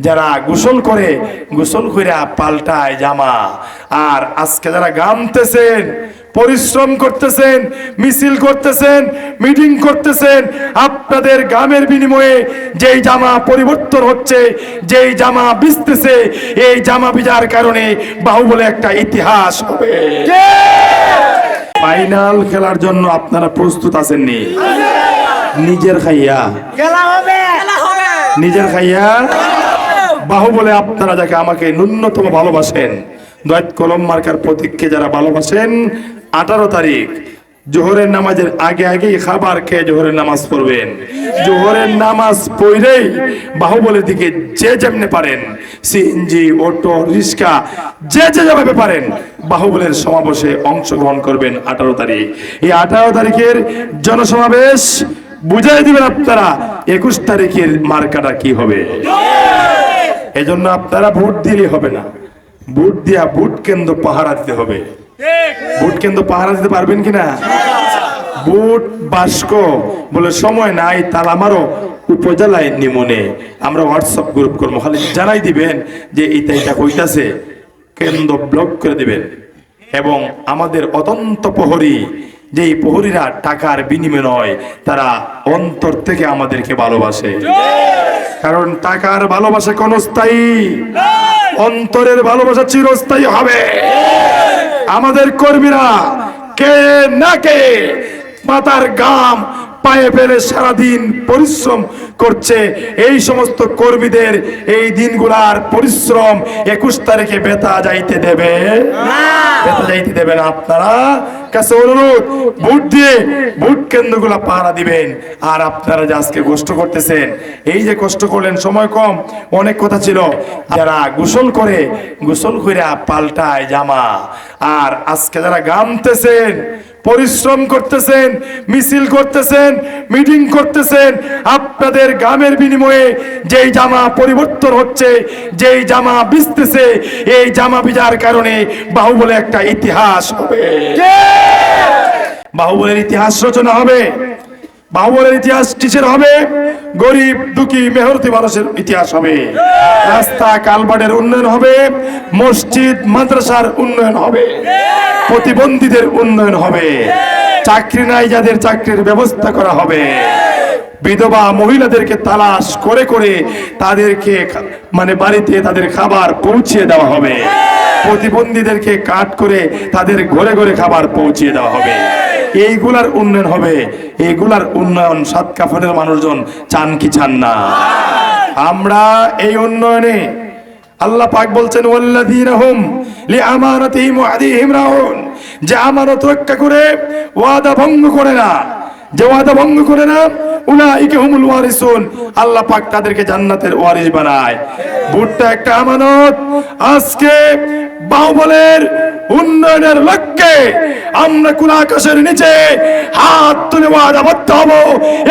যারা গোসল করে গোসল করে পাল্টায় জামা। আর আজকে যারা গামতেছেন পরিশ্রম করতেছেন মিছিল করতেছেন মিটিং করতেছেন আপনাদের গামের বিনিময়ে যেই জামা পরিবর্তন হচ্ছে যেই জামা বিচতেছে এই জামা বিজার কারণে বাহুবলে একটা ইতিহাস হবে। ফাইনাল খেলার জন্য আপনারা প্রস্তুত আছেননি? নিজের খাইয়া। খেলা হবে। নিজের খাইয়া? বাহুবলে আপনারা যাকে আমাকে ন্যূনতম ভালোবাসেন, দয়াত কলম মার্কার প্রতীককে যারা ভালোবাসেন, আঠারো তারিখ, জোহরের নামাজের আগে আগেই খাবার খেয়ে জোহরের নামাজ পড়বেন। জোহরের নামাজ পড়লেই বাহুবলের দিকে যে যেমনে পারেন, সিএনজি, অটো, রিক্সা, যে যে যেভাবে পারেন, বাহুবলের সমাবেশে অংশগ্রহণ করবেন আঠারো তারিখ। এই আঠারো তারিখের জনসমাবেশ, বুঝাই দিবেন আপনারা, একুশ তারিখের মার্কাটা কি হবে? এজন্য আপনারা ভোট দিলে হবে না। ভোট দিয়া ভোট কেন্দ্র পাহারা দিতে হবে। ভোট কেন্দ্র পাহারা দিতে পারবেন কিনা? ভোট বাস্ক বলে সময় নাই, তার আমারও উপজেলায় নিমনে। আমরা হোয়াটসঅ্যাপ গ্রুপ করব। খালি জানাই দিবেন যে এইটা এটা কইতাছে। কেন্দ্র ব্লক করে দিবেন। এবং আমাদের অতন্ত প্রহরী যেই প্রহরীরা টাকার বিনিময় নয়, তারা অন্তর থেকে আমাদেরকে ভালোবাসে। কারণ টাকার ভালোবাসা ক্ষণস্থায়ী অন্তরের ভালোবাসা চিরস্থায়ী হবে। আমাদের কর্মীরা কে না কে মাতার গাম পায়ে ফেলে সারাদিন পরিশ্রম করছে। এই সমস্ত কর্মীদের এই দিনগুলার পরিশ্রম একুশ তারিখে বেতা যাইতে দেবে। বেতা যাইতে দেবেন আপনারা। কাছে অনুরোধ ভোট দিয়ে ভোট কেন্দ্রগুলা পাহারা দিবেন। আর আপনারা যে আজকে কষ্ট করতেছেন এই যে কষ্ট করলেন সময় কম অনেক কথা ছিল। যারা গোসল করে গোসল করে পাল্টায় জামা। আর আজকে যারা গামতেছেন পরিশ্রম করতেছেন মিছিল করতেছেন মিটিং করতেছেন আপনাদের গামের বিনিময়ে যেই জামা পরিবর্তন হচ্ছে, যেই জামা বিচতেছে, এই জামা বিজার কারণে বাহুবলে একটা ইতিহাস হবে। বাহুবলের ইতিহাস রচনা হবে। বাহুবলের ইতিহাস কিসের হবে? গরিব, দুঃখী মেহরতি মানুষের ইতিহাস হবে। রাস্তা, কালবাটের উন্নয়ন হবে। মসজিদ, মাদ্রাসার উন্নয়ন হবে। প্রতিবন্ধীদের উন্নয়ন হবে। চাকরি নাই যাদের চাকরির ব্যবস্থা করা হবে। বিধবা মহিলাদেরকে তালাশ করে করে তাদেরকে মানে বাড়িতে তাদের খাবার পৌঁছিয়ে দেওয়া হবে। প্রতিবন্ধীদেরকে কাট করে তাদের ঘরে ঘরে খাবার পৌঁছিয়ে দেওয়া হবে। এইগুলার উন্নয়ন হবে। এইগুলার উন্নয়ন সাত কাফনের মানুষজন চান কি চান না? আমরা এই উন্নয়নে আল্লাহ পাক বলছেন, ওয়াল্লাযীনা হুম লিআমানাতিহিম ওয়া রাউন। যে আমানত রক্ষা করে, ওয়াদা ভঙ্গ করে না। যে ওয়াদা ভঙ্গ করে না, উলাইকা হুমুল ওয়ারিসুন। আল্লাহ পাক তাদেরকে জান্নাতের ওয়ারিস বানায়। ভোটটা একটা আমানত। আজকে বাহুবলের উন্নয়নের লক্ষ্যে আমরা কোন আকাশের নিচে হাত তুলে ওয়াদাবদ্ধ হব।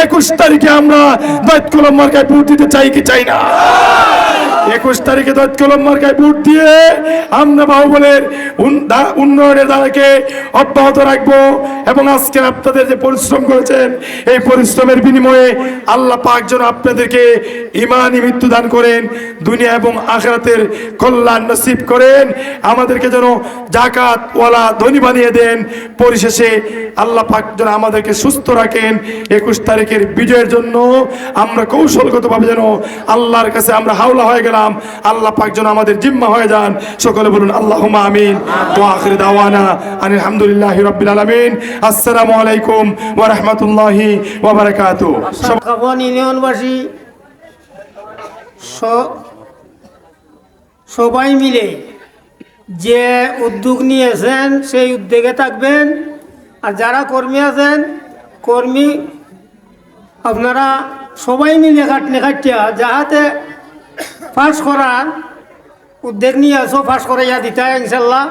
একুশ তারিখে আমরা দৈত কলম মার্কায় ভোট দিতে চাই কি চাই না? একুশ তারিখে দৈত কলম মার্কায় ভোট দিয়ে আমরা বাহুবলের উন্নয়নের দ্বারাকে অব্যাহত রাখব এবং আজকে আপনাদের যে পরিশ্রম করেছেন, এই পরিশ্রমের বিনিময়ে আল্লাহ পাক যেন আপনাদেরকে ইমানি মৃত্যু দান করেন, দুনিয়া এবং আখরাতের কল্যাণ নসিব করেন, আমাদেরকে যেন জাকাত ওয়ালা ধনী বানিয়ে দেন, পরিশেষে আল্লাহ পাক যেন আমাদেরকে সুস্থ রাখেন, একুশ তারিখের বিজয়ের জন্য আমরা কৌশলগতভাবে যেন আল্লাহর কাছে আমরা হাওলা হয়ে গেলাম। আল্লাহ পাক যেন আমাদের জিম্মা হয়ে যান। সকলে বলুন আল্লাহ আমিন। ওয়া আখির দাওয়ানা। আনিল হামদুলিল্লাহি রাব্বিল আলামিন। আসসালামু আলাইকুম ওয়া রাহমাতুল্লাহি ওয়া বারাকাতুহু ইউনিয়নবাসী। সবাই মিলে যে উদ্যোগ নিয়েছেন, সেই উদ্যোগে থাকবেন। আর যারা কর্মী আছেন, কর্মী, আপনারা সবাই মিলে খাটনে খাটিয়া যাহাতে পাস করার উদ্যোগ নিয়ে আসো পাস করাইয়া দিতে হয় ইনশাল্লাহ।